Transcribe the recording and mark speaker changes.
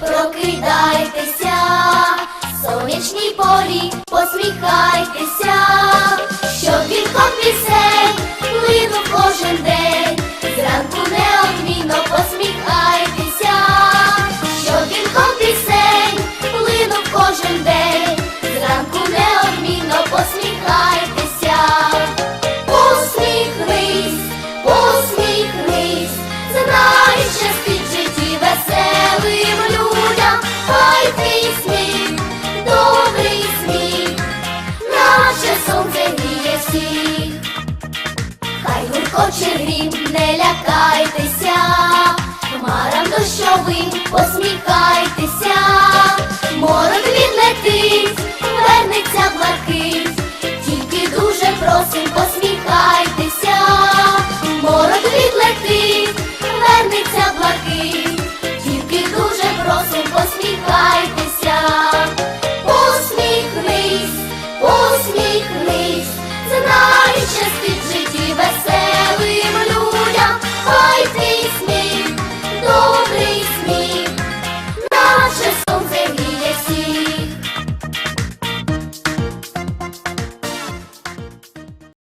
Speaker 1: прокидайтеся, сонячній порі посміхайтеся, хоче грім, не лякайтесь.